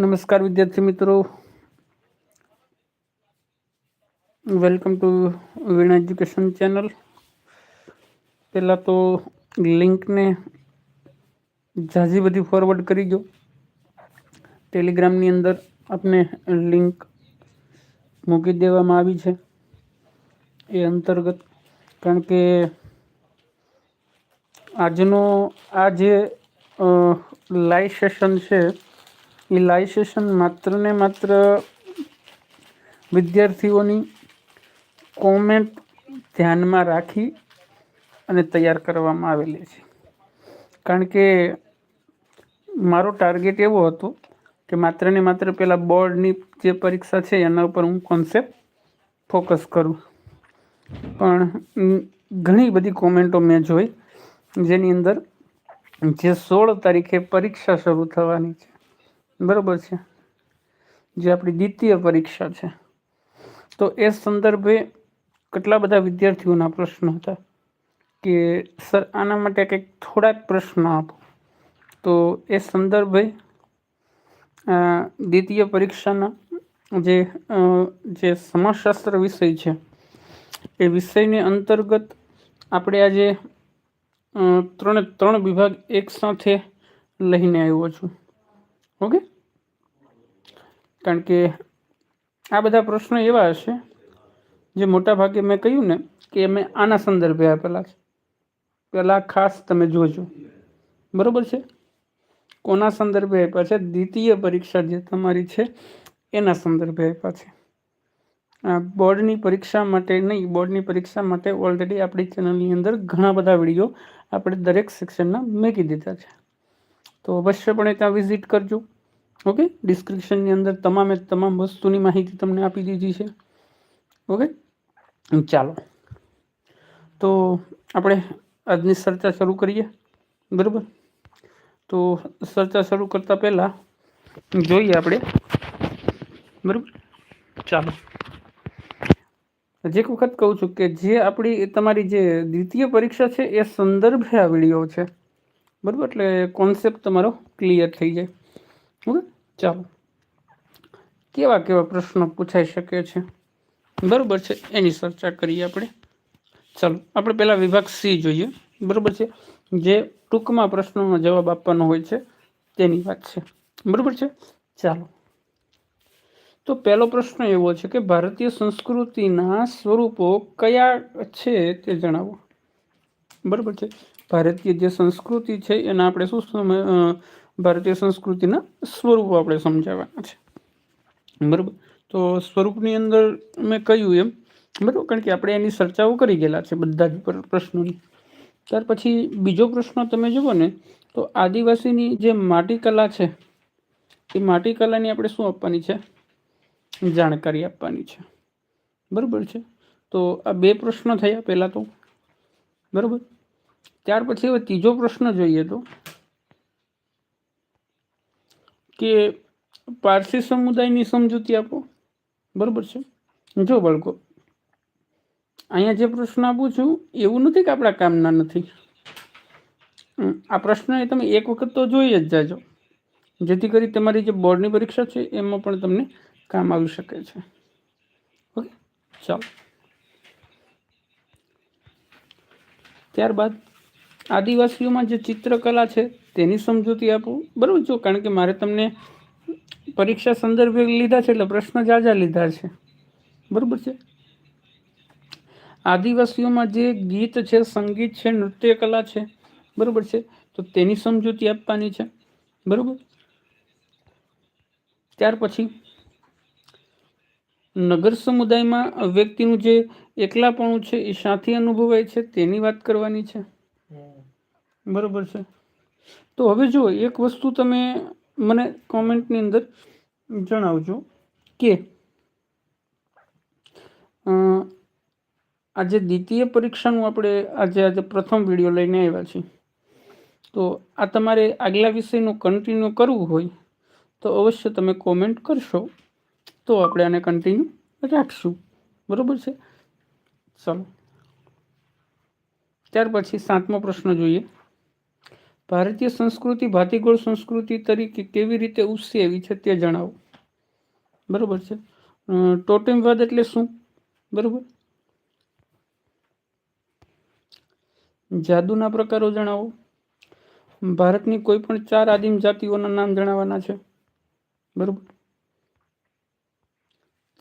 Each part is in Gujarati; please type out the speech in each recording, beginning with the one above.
નમસ્કાર વિદ્યાર્થી મિત્રો. Welcome to Veena education channel પહેલાં તો લિંકને ઝાઝી બધી ફોરવર્ડ કરી દો. ટેલિગ્રામની અંદર આપને લિંક મૂકી દેવામાં આવી છે. એ અંતર્ગત કારણ કે આજનો આ જે લાઈવ સેશન છે એ લાઇસેશન સેશન માત્ર ને માત્ર વિદ્યાર્થીઓની કોમેન્ટ ધ્યાનમાં રાખી અને તૈયાર કરવામાં આવેલી છે. કારણ કે મારો ટાર્ગેટ એવો હતો કે માત્ર ને માત્ર પહેલાં બોર્ડની જે પરીક્ષા છે એના ઉપર હું કોન્સેપ્ટ ફોકસ કરું. પણ ઘણી બધી કોમેન્ટો મેં જોઈ, જેની અંદર જે સોળ તારીખે પરીક્ષા શરૂ થવાની છે. બરાબર છે. જે આપણી દ્વિતીય પરીક્ષા છે. તો એ સંદર્ભે કેટલા બધા વિદ્યાર્થીઓના પ્રશ્નો હતા? કે સર, આના માટે કંઈક થોડાક પ્રશ્નો આપો. તો એ સંદર્ભે દ્વિતીય પરીક્ષાના જે જે સમાજશાસ્ત્ર વિષય છે, એ વિષયની અંતર્ગત આપણે આજે ત્રણે, ત્રણ વિભાગ એક સાથે લઈને આવ્યો છું. ઓકે? કારણ કે આ બધા પ્રશ્નો એવા હશે, જે મોટા ભાગે મેં કહ્યું ને, કે મેં આના સંદર્ભે આપેલા છે. પહેલાં ખાસ તમે જોજો. બરાબર છે? કોના સંદર્ભે આપ્યા છે? દ્વિતીય પરીક્ષા જે તમારી છે, એના સંદર્ભે આપ્યા છે. બોર્ડની પરીક્ષા માટે નહીં, બોર્ડની પરીક્ષા માટે ઓલરેડી આપણી ચેનલની અંદર ઘણા બધા વીડિયો આપણે દરેક સેક્શનના મૂકી દીધા છે. તો અવશ્યપણે ત્યાં વિઝિટ કરજો. ઓકે ડિસ્ક્રિપ્શનની અંદર તમામે તમામ વસ્તુની માહિતી તમને આપી દીધી છે. ઓકે ચાલો. તો આપણે આજની ચર્ચા શરૂ કરીએ. બરાબર? તો ચર્ચા શરૂ કરતાં પહેલાં જોઈએ આપણે. બરાબર? ચાલો. એક વખત કહું છું કે જે આપણી તમારી જે દ્વિતીય પરીક્ષા છે, એ સંદર્ભે આ વીડિયો છે. બરાબર? એટલે કોન્સેપ્ટ તમારો ક્લિયર થઈ જાય. ઓકે, ચાલો. કેવા કેવા પ્રશ્નો પૂછાઈ શકે છે? બરાબર છે, એની ચર્ચા કરીએ આપણે. ચાલો, આપણે પહેલાં વિભાગ સી જોઈએ. બરાબર છે? જે ટૂંકમાં પ્રશ્નોનો જવાબ આપવાનો હોય છે, તેની વાત છે. બરાબર છે? ચાલો. તો પહેલો પ્રશ્ન એવો છે કે ભારતીય સંસ્કૃતિના સ્વરૂપો કયા છે તે જણાવો. બરાબર છે? ભારતીય જે સંસ્કૃતિ છે એના આપણે શું ભારતીય સંસ્કૃતિના સ્વરૂપો આપણે સમજાવવાના છે. બરાબર? તો સ્વરૂપની અંદર મેં કહ્યું એમ, બરાબર? કારણ કે આપણે એની ચર્ચાઓ કરી ગયેલા છે બધા જ પ્રશ્નોની. ત્યાર પછી બીજો પ્રશ્ન તમે જુઓ ને, તો આદિવાસીની જે માટી કલા છે, એ માટી કલાની આપણે શું આપવાની છે? જાણકારી આપવાની છે. બરાબર છે? તો આ બે પ્રશ્નો થયા પહેલાં તો. બરાબર? ત્યાર પછી હવે ત્રીજો પ્રશ્ન જોઈએ તો કે પારસી સમુદાયની સમજૂતી આપો. બરાબર છે? જો બાળકો, અહીંયા જે પ્રશ્ન આપું છું, એવું નથી કે આપણા કામના નથી. આ પ્રશ્ન એ તમે એક વખત તો જોઈ જ જાજો. જેથી કરી તમારી જે બોર્ડની પરીક્ષા છે, એમાં પણ તમને કામ આવી શકે છે. ઓકે? ચાલો. ત્યારબાદ આદિવાસીઓમાં જે ચિત્રકલા છે, તેની સમજૂતી આપું. બરાબર, જો, કારણ કે મારે તમને પરીક્ષા સંદર્ભે લીધા છે, એટલે પ્રશ્ન જાજા લીધા છે. બરાબર છે? આદિવાસીઓમાં જે ગીત છે, સંગીત છે નૃત્ય કલા છે, બરાબર છે? તો તેની સમજૂતી આપવાની છે. બરાબર? ત્યાર પછી, નગર સમુદાયમાં વ્યક્તિનું જે એકલાપણું છે, એ સાથી અનુભવાય છે, તેની વાત કરવાની છે. બરાબર છે. તો હવે જો એક વસ્તુ તમે મને કોમેન્ટની અંદર જણાવજો કે આજે દ્વિતીય પરીક્ષાનું આપણે આજે આજે પ્રથમ વીડિયો લઈને આવ્યા છીએ. તો આ તમારે આગલા વિષયનું કન્ટિન્યુ કરવું હોય તો અવશ્ય તમે કોમેન્ટ કરશો તો આપણે આને કન્ટિન્યુ રાખશું. બરાબર છે? ચાલો. ત્યાર પછી સાતમો પ્રશ્ન જોઈએ. ભારતીય સંસ્કૃતિ, ભાતીગોળ સંસ્કૃતિ તરીકે કેવી રીતે ઉછેરી છે તે જણાવો. બરોબર છે? ટોટેમવાદ એટલે શું? બરોબર? જાદુના પ્રકારો જણાવો. ભારતની કોઈ પણ ચાર આદિમ જાતિઓના નામ જણાવવાના છે. બરોબર?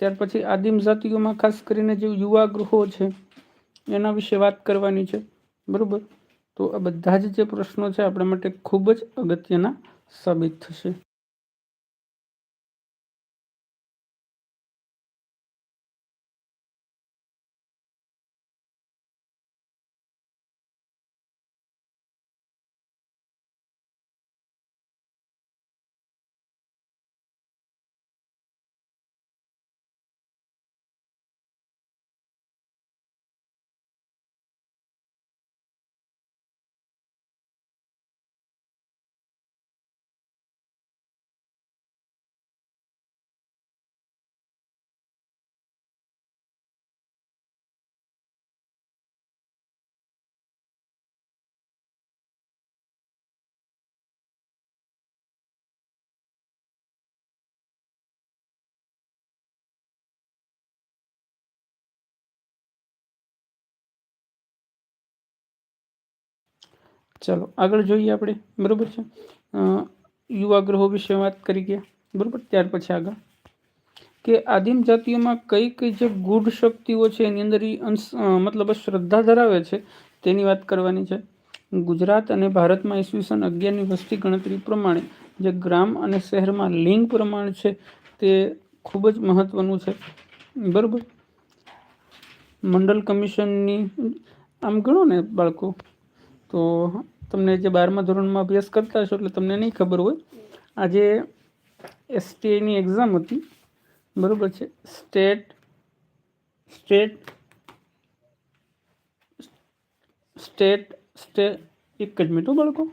ત્યાર પછી આદિમ જાતિઓમાં ખાસ કરીને જે યુવા ગૃહો છે, એના વિશે વાત કરવાની છે. બરોબર? તો આ બધા જ જે પ્રશ્નો છે આપણા માટે ખૂબ જ અગત્યના સાબિત થશે. ચાલો, આગળ જોઈએ આપણે, બરાબર છે? યુવા ગ્રહો વિશે વાત કરી ગયા, બરાબર? ત્યાર પછી આગળ. કે આદિમ જાતિઓમાં કઈ કઈ જે ગૂઢ શક્તિઓ છે, એની અંદર અંશ મતલબ શ્રદ્ધા ધરાવે છે, તેની વાત કરવાની છે. ગુજરાત અને ભારતમાં ઈસવીસન અગિયારની વસ્તી ગણતરી પ્રમાણે જે ગ્રામ અને શહેરમાં લિંગ પ્રમાણ છે, તે ખૂબ જ મહત્વનું છે, બરાબર? મંડલ કમિશનની, આમ ગણો ને બાળકો તો તમને જે બારમા ધોરણમાં અભ્યાસ કરતા હશો એટલે તમને નહીં ખબર હોય. આજે એસટીઆઈની એક્ઝામ હતી. બરાબર છે. સ્ટેટ સ્ટેટ સ્ટેટ સ્ટેટ એક જ મિનિટ બાળકો.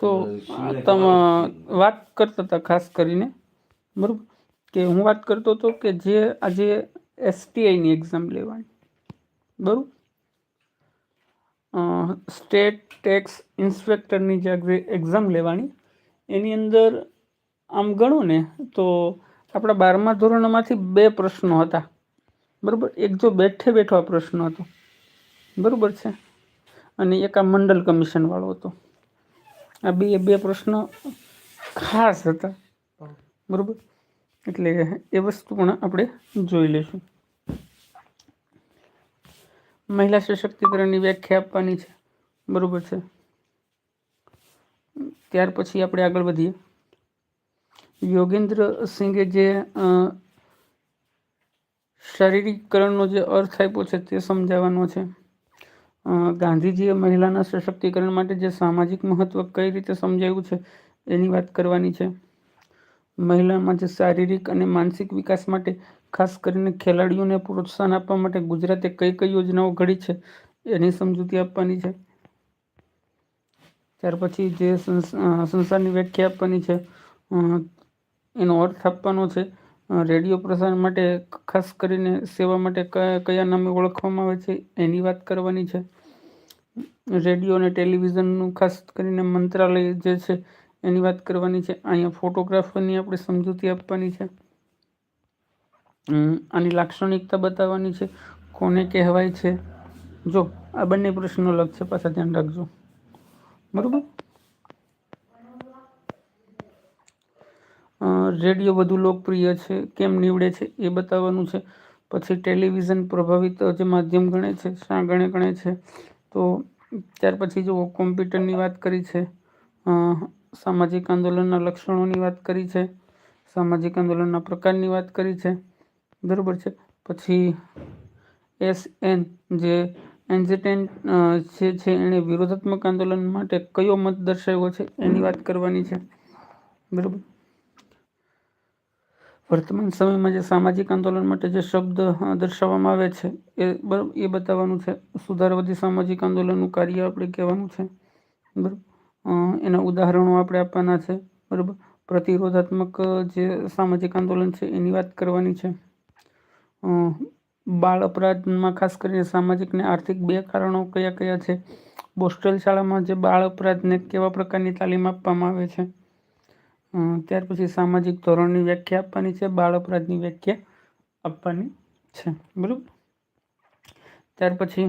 તો તમે વાત કરતા હતા ખાસ કરીને બરાબર? કે હું વાત કરતો હતો કે જે આજે એસટીઆઈની એક્ઝામ લેવાની બરાબર? સ્ટેટ ટેક્સ ઇન્સ્પેક્ટરની જે એક્ઝામ લેવાની એની અંદર આમ ગણો ને તો આપણા બારમા ધોરણમાંથી બે પ્રશ્નો હતા બરાબર? એક જો બેઠે બેઠો આ પ્રશ્ન હતો બરાબર છે? અને એક આ મંડળ કમિશનવાળો હતો. આ બે બે પ્રશ્નો ખાસ હતા. બરાબર? એટલે એ વસ્તુ પણ આપણે જોઈ લઈશું. મહિલા સશક્તિકરણની વ્યાખ્યા આપવાની છે. બરાબર છે. ત્યાર પછી આપણે આગળ વધીએ. યોગેન્દ્ર સિંઘે જે શારીરિકકરણનો જે અર્થ આપ્યો છે તે સમજાવવાનો છે. ગાંધીજીએ મહિલાના સશક્તિકરણ માટે જે સામાજિક મહત્વ કઈ રીતે સમજાયું છે એની વાત કરવાની છે. મહિલામાં જે શારીરિક અને માનસિક વિકાસ માટે ખાસ કરીને ખેલાડીઓને પ્રોત્સાહન આપવા માટે ગુજરાતે કઈ કઈ યોજનાઓ ઘડી છે એની સમજૂતી આપવાની છે. ત્યાર પછી જે સંસારની વ્યાખ્યા આપવાની છે એનો અર્થ આપવાનો છે રેડિયો પ્રસારણ માટે ખાસ કરીને સેવા માટે કયા કયા નામે ઓળખવામાં આવે છે એની વાત કરવાની છે. રેડિયો અને ટેલિવિઝનનું ખાસ કરીને મંત્રાલય જે છે એની વાત કરવાની છે. અહીંયા ફોટોગ્રાફરની આપણે સમજૂતી આપવાની છે. આની લાક્ષણિકતા બતાવવાની છે. કોને કહેવાય છે? જો, આ બંને પ્રશ્નો લગ છે, પાછા ધ્યાન રાખજો. બરાબર? રેડિયો વધુ લોકપ્રિય છે, કેમ નીવડે છે એ બતાવવાનું છે. પછી ટેલિવિઝન પ્રભાવિત જે માધ્યમ ગણે છે, શા ગણે ગણે છે, તો ત્યાર પછી જો કોમ્પ્યુટરની વાત કરી છે સામાજિક આંદોલનના લક્ષણોની વાત કરી છે, સામાજિક આંદોલનના પ્રકારની વાત કરી છે, બરાબર છે. પછી એસ એન જે એન્ઝેટેન જે છે એણે વિરોધાત્મક આંદોલન માટે કયો મત દર્શાવ્યો છે એની વાત કરવાની છે, બરાબર. વર્તમાન સમયમાં જે સામાજિક આંદોલન માટે જે શબ્દ દર્શાવવામાં આવે છે, એ બરાબર એ બતાવવાનું છે. સુધારવાદી સામાજિક આંદોલનનું કાર્ય આપણે કહેવાનું છે. બરાબર? એના ઉદાહરણો આપણે આપવાના છે. બરાબર? પ્રતિરોધાત્મક જે સામાજિક આંદોલન છે, એની વાત કરવાની છે. બાળ અપરાધમાં ખાસ કરીને સામાજિક ને આર્થિક બે કારણો કયા કયા છે? બોસ્ટલ શાળામાં જે બાળ અપરાધને કેવા પ્રકારની તાલીમ આપવામાં આવે છે? ત્યાર પછી સામાજિક ધોરણની વ્યાખ્યા આપવાની છે, બાળ અપરાધની વ્યાખ્યા આપવાની છે, બરાબર? ત્યાર પછી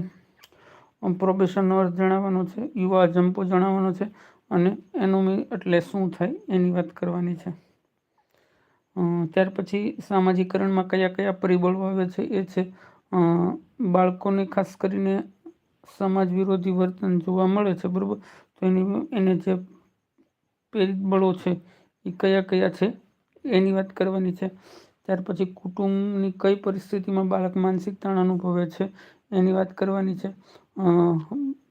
પ્રોબેશનનો અર્થ જણાવવાનો છે, યુવા જંપો જણાવવાનો છે અને એનોમી એટલે શું થાય એની વાત કરવાની છે. ત્યાર પછી સામાજિકરણમાં કયા કયા પરિબળો આવે છે એ છે બાળકોને ખાસ કરીને સમાજ વિરોધી વર્તન જોવા મળે છે, બરાબર? તો એની, એને જે પરિબળો છે એ કયા કયા છે એની વાત કરવાની છે. ત્યાર પછી કુટુંબની કઈ પરિસ્થિતિમાં બાળક માનસિક તાણ અનુભવે છે એની વાત કરવાની છે.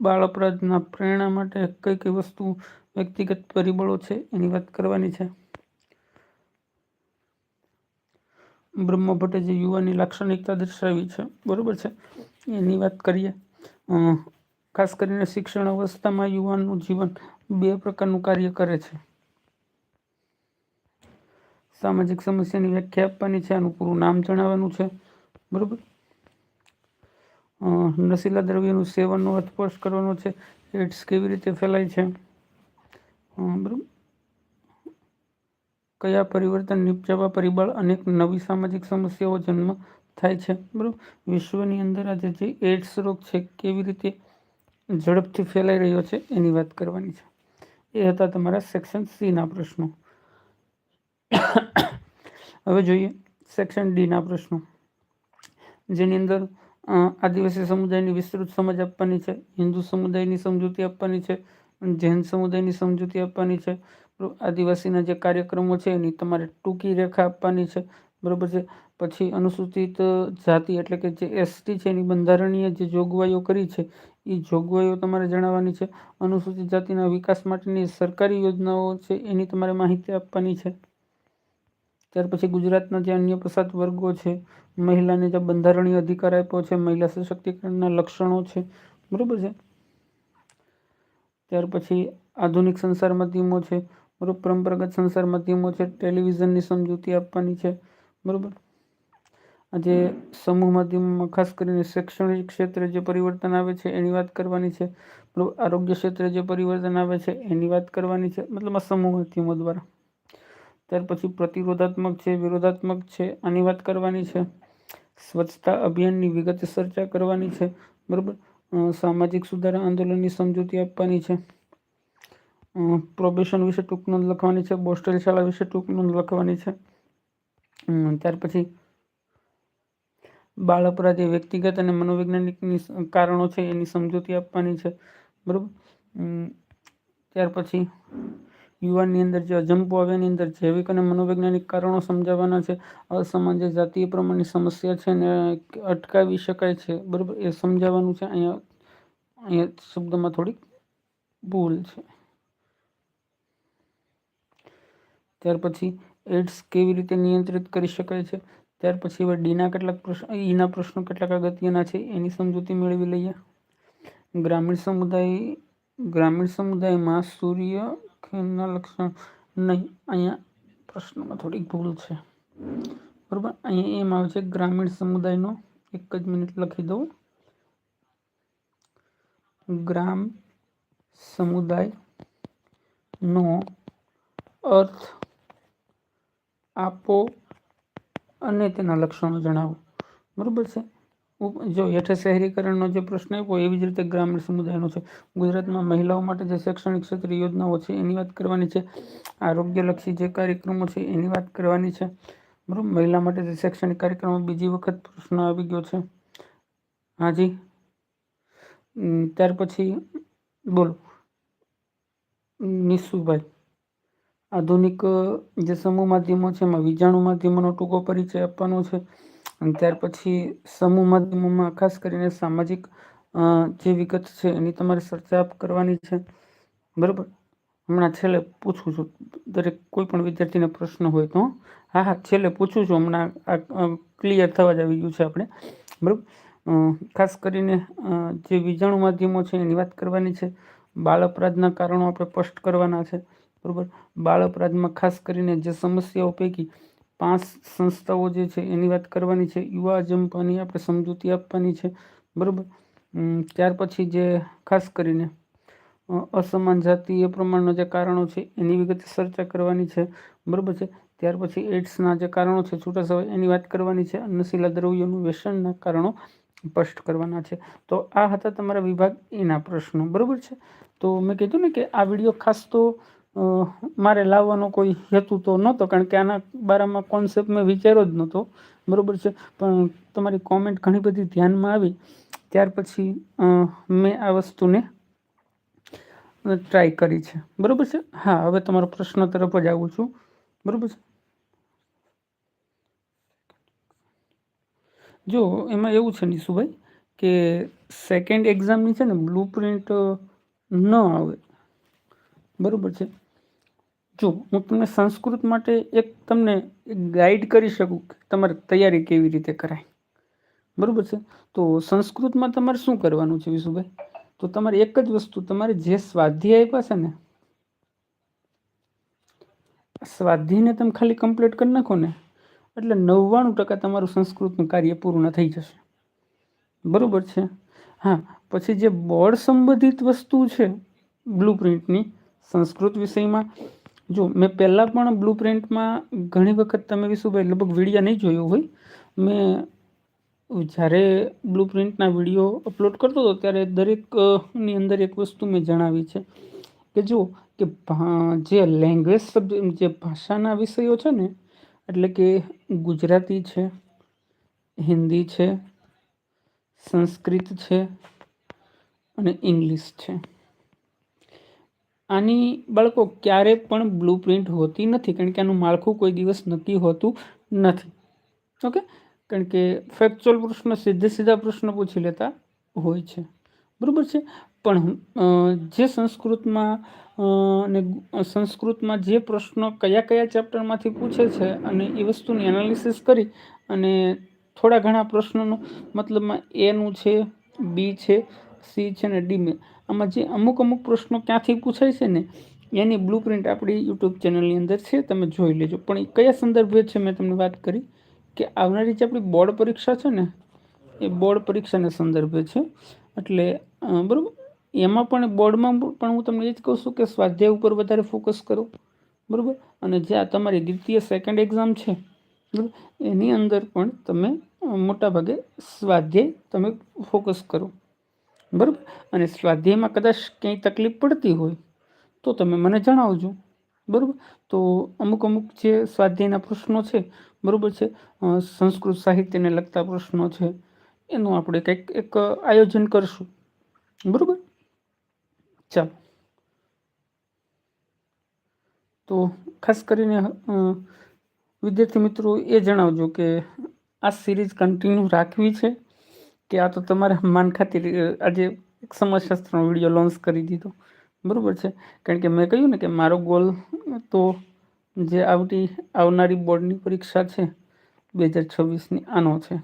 બાળ અપરાધના પ્રેરણા માટે કઈ કઈ વસ્તુ વ્યક્તિગત પરિબળો છે એની વાત કરવાની છે. બ્રહ્મભટ્ટે જે યુવાની લાક્ષણિકતા દર્શાવી છે. બરાબર છે? એની વાત કરીએ. ખાસ કરીને શિક્ષણ અવસ્થામાં યુવાનનું જીવન બે પ્રકારનું કાર્ય કરે છે. સામાજિક સમસ્યાની વ્યાખ્યા આપવાની છે, આનું પૂરું નામ જણાવવાનું છે. બરાબર? નશીલા દ્રવ્યનું સેવનનો અર્થપોષ કરવાનો છે. એડ્સ કેવી રીતે ફેલાય છે? બરાબર? કયા પરિવર્તન નિપજાવા પરિબળ અનેક નવી સામાજિક સમસ્યાઓ જન્મ થાય છે? બરાબર? વિશ્વની અંદર આજે જે એડ્સ રોગ છે, કેવી રીતે ઝડપથી ફેલાઈ રહ્યો છે, એની વાત કરવાની છે. એ હતા તમારા સેક્શન સીના પ્રશ્નો. હવે જોઈએ સેક્શન ડીના પ્રશ્નો. જેની અંદર આદિવાસી સમુદાયની વિસ્તૃત સમજ આપવાની છે, હિન્દુ સમુદાયની સમજૂતી આપવાની છે જૈન સમુદાયની સમજૂતી આપવાની છે. આદિવાસીના જે કાર્યક્રમો છે એની તમારે ટૂંકી રેખા આપવાની છે. બરાબર છે? પછી અનુસૂચિત જાતિ એટલે કે જે એસટી છે એની બંધારણીય જે જોગવાઈઓ કરી છે એ જોગવાઈઓ તમારે જણાવવાની છે. અનુસૂચિત જાતિના વિકાસ માટેની સરકારી યોજનાઓ છે, એની તમારે માહિતી આપવાની છે. ત્યાર પછી ગુજરાતના જે અન્ય પસાત વર્ગો છે, મહિલાને જે બંધારણીય અધિકાર આપ્યો છે, મહિલા સશક્તિકરણના લક્ષણો છે, બરાબર છે? ત્યાર પછી આધુનિક સંસાર માધ્યમો છે, બરાબર, પરંપરાગત સંસાર માધ્યમો છે, ટેલિવિઝનની સમજૂતી આપવાની છે, બરાબર? આજે સમૂહ માધ્યમમાં ખાસ કરીને શૈક્ષણિક ક્ષેત્રે જે પરિવર્તન આવે છે, એની વાત કરવાની છે આરોગ્ય ક્ષેત્રે જે પરિવર્તન આવે છે, એની વાત કરવાની છે, મતલબ આ સમૂહ માધ્યમો દ્વારા. ત્યાર પછી પ્રતિરોધાત્મક છે, વિરોધાત્મક છે, આની વાત કરવાની છે. સ્વચ્છતા અભિયાનની વિગત ચર્ચા કરવાની છે. બરાબર? સામાજિક સુધારા આંદોલનની સમજૂતી આપવાની છે. પ્રોબેશન વિશે ટૂંક નોંધ લખવાની છે બોસ્ટલ શાળા વિશે ટૂંક નોંધ લખવાની છે. ત્યાર પછી બાળ અપરાધી વ્યક્તિગત અને મનોવૈજ્ઞાનિકની કારણો છે, એની સમજૂતી આપવાની છે. બરાબર? ત્યાર પછી યુવાનની અંદર જે અજંપો આવે એની અંદર જૈવિક અને મનોવૈજ્ઞાનિક કારણો સમજાવવાના છે. અસમાન જે જાતીય પ્રમાણની સમસ્યા છે ને અટકાવી શકાય છે. બરાબર? એ સમજાવવાનું છે. અહીંયા અહીંયા શબ્દમાં થોડીક ભૂલ છે. ત્યાર પછી એડ્સ કેવી રીતે નિયંત્રિત કરી શકાય છે? ત્યાર પછી હવે ડીના કેટલાક પ્રશ્ન, ઈના પ્રશ્નો કેટલાક અગત્યના છે એની સમજૂતી મેળવી લઈએ. ગ્રામીણ સમુદાય, ગ્રામીણ સમુદાયમાં સૂર્ય ખીણના લક્ષણ નહીં. અહીંયા પ્રશ્નમાં થોડીક ભૂલ છે. બરાબર? અહીંયા એમ આવે છે, ગ્રામીણ સમુદાયનો એક જ મિનિટ લખી દઉં. ગ્રામ સમુદાયનો અર્થ આપો અને તેના લક્ષણો જણાવો. બરાબર છે? જો હેઠળ શહેરીકરણનો જે પ્રશ્ન આપ્યો, એવી જ રીતે ગ્રામીણ સમુદાયનો છે. ગુજરાતમાં મહિલાઓ માટે જે શૈક્ષણિક ક્ષેત્રે યોજનાઓ છે, એની વાત કરવાની છે. આરોગ્યલક્ષી જે કાર્યક્રમો છે, એની વાત કરવાની છે. બરાબર? મહિલા માટે જે શૈક્ષણિક કાર્યક્રમો, બીજી વખત પ્રશ્ન આવી ગયો છે. હાજી? ત્યાર પછી બોલો. નિશુભાઈ, આધુનિક જે સમૂહ માધ્યમો છે, એમાં વીજાણુ માધ્યમોનો ટૂંકો પરિચય આપવાનો છે. અને ત્યાર પછી સમૂહ માધ્યમોમાં ખાસ કરીને સામાજિક જે વિગત છે એની તમારે ચર્ચા કરવાની છે. બરાબર? હમણાં છેલ્લે પૂછું છું. દરેક કોઈ પણ વિદ્યાર્થીને પ્રશ્ન હોય તો, હા. હા છેલ્લે પૂછું છું. હમણાં આ ક્લિયર થવા જ આવી ગયું છે આપણે. બરાબર? ખાસ કરીને જે વીજાણુ માધ્યમો છે એની વાત કરવાની છે. બાળ અપરાધના કારણો આપણે સ્પષ્ટ કરવાના છે. બરાબર? બાળ અપરાધમાં ખાસ કરીને જે સમસ્યાઓ પૈકી પાંચ સંસ્થાઓ જે છે એની વાત કરવાની છે. યુવા જંપાની આપણે સમજૂતી આપવાની છે. બરાબર? ત્યાર પછી જે ખાસ કરીને અસમાન જાતિ એ પ્રમાણના જે કારણો છે એની વિગતે ચર્ચા કરવાની છે. બરાબર છે? ત્યાર પછી એડ્સના જે કારણો છે છૂટાછવાય એની વાત કરવાની છે. નશીલા દ્રવ્યોનું વ્યસનના કારણો સ્પષ્ટ કરવાના છે. તો આ હતા તમારા વિભાગ એના પ્રશ્નો. બરાબર છે? તો મેં કીધું ને કે આ વીડિયો ખાસ તો મારે લાવવાનો કોઈ હેતુ તો નહોતો, કારણ કે આના બારામાં કોન્સેપ્ટ મેં વિચાર્યો જ નહોતો. બરાબર છે? પણ તમારી કોમેન્ટ ઘણી બધી ધ્યાનમાં આવી. ત્યાર પછી મેં આ વસ્તુને ટ્રાય કરી છે. બરાબર છે? હા, હવે તમારો પ્રશ્ન તરફ જ આવું છું. બરાબર છે? જો, એમાં એવું છે નીશુભાઈ, કે સેકન્ડ એક્ઝામની છે ને બ્લુ પ્રિન્ટ ન આવે. બરાબર છે. જો હું તમને સંસ્કૃત માટે એક તમને ગાઈડ કરી શકું કે તમારે તૈયારી કેવી રીતે કરાય? બરાબર છે? તો સંસ્કૃતમાં તમારે શું કરવાનું છે વિશુભાઈ? તો તમારે એક જ વસ્તુ, તમારે જે સ્વાધ્યાય આપ્યા છે ને, સ્વાધ્યાયને તમે ખાલી કમ્પ્લીટ કરી નાખો ને, એટલે નવ્વાણું ટકા તમારું સંસ્કૃતનું કાર્ય પૂર્ણ થઈ જશે. બરાબર છે? હા, પછી જે બોર્ડ સંબંધિત વસ્તુ છે બ્લુ પ્રિન્ટની સંસ્કૃત વિષયમાં. જો, મેં પહેલાં પણ બ્લુ પ્રિન્ટમાં ઘણી વખત તમે વિશુભાઈ લગભગ વિડીયા નહીં જોયો હોય. મેં જ્યારે બ્લુ પ્રિન્ટના વીડિયો અપલોડ કરતો હતો, ત્યારે દરેકની અંદર એક વસ્તુ મેં જણાવી છે કે જો, કે જે લેંગ્વેજ સબ્જેક્ટ જે ભાષાના વિષયો છે ને, એટલે કે ગુજરાતી છે, હિન્દી છે, સંસ્કૃત છે અને ઇંગ્લિશ છે. આની બાળકો ક્યારે પણ બ્લુ પ્રિન્ટ હોતી નથી, કારણ કે આનું માળખું કોઈ દિવસ નક્કી હોતું નથી. ઓકે કારણ કે ફેક્ચ્યુઅલ પ્રશ્ન સીધે સીધા પ્રશ્ન પૂછી લેતા હોય છે. બરાબર છે? પણ જે સંસ્કૃતમાં અને સંસ્કૃતમાં જે પ્રશ્નો કયા કયા ચેપ્ટરમાંથી પૂછે છે અને એ વસ્તુની એનાલિસિસ કરી અને થોડા ઘણા પ્રશ્નોનો મતલબમાં એનું છે બી છે સી છે ને ડી આમાં જે અમુક અમુક પ્રશ્નો ક્યાંથી પૂછાય છે ને, એની બ્લુ પ્રિન્ટ આપણી યુટ્યુબ ચેનલની અંદર છે, તમે જોઈ લેજો. પણ એ કયા સંદર્ભે છે મેં તમને વાત કરી? કે આવનારી જે આપણી બોર્ડ પરીક્ષા છે ને, એ બોર્ડ પરીક્ષાના સંદર્ભે છે. એટલે બરાબર? એમાં પણ બોર્ડમાં પણ હું તમને એ જ કહું છું કે સ્વાધ્યાય ઉપર વધારે ફોકસ કરો. બરાબર? અને જે આ તમારી દ્વિતીય સેકન્ડ એક્ઝામ છે, બરાબર? એની અંદર પણ તમે મોટાભાગે સ્વાધ્યાય તમે ફોકસ કરો. બરાબર? અને સ્વાધ્યાયમાં કદાચ ક્યાંય તકલીફ પડતી હોય, તો તમે મને જણાવજો. બરાબર? તો અમુક અમુક જે સ્વાધ્યાયના પ્રશ્નો છે, બરાબર છે સંસ્કૃત સાહિત્યને લગતા પ્રશ્નો છે, એનું આપણે કંઈક એક આયોજન કરશું. બરાબર? ચાલો. તો ખાસ કરીને વિદ્યાર્થી મિત્રો એ જણાવજો કે આ સિરીઝ કન્ટિન્યુ રાખવી છે કે આ તો તમારે માન ખાતી આજે એક સમાજશાસ્ત્રનો વીડિયો લોન્ચ કરી દીધો. બરાબર છે? કારણ કે મેં કહ્યું ને કે મારો ગોલ તો જે આવતી, આવનારી બોર્ડની પરીક્ષા છે, બે હજાર છવ્વીસની આનો છે.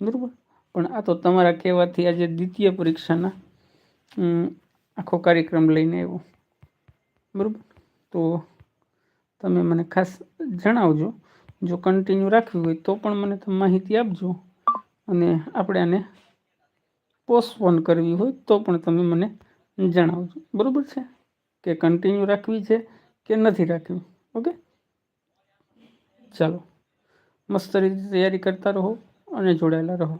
બરાબર? પણ આ તો તમારા કહેવાથી આજે દ્વિતીય પરીક્ષાના આખો કાર્યક્રમ લઈને આવ્યો. બરાબર? તો તમે મને ખાસ જણાવજો. જો કન્ટિન્યુ રાખવી હોય તો પણ મને તમે માહિતી આપજો. અને આપણે આને પોસ્ટપોન કરવી હોય તો પણ તમે મને જણાવજો. બરાબર છે? કે કન્ટિન્યુ રાખવી છે કે નથી રાખવી? ઓકે? ચાલો. મસ્ત રીતે તૈયારી કરતા રહો અને જોડાયેલા રહો.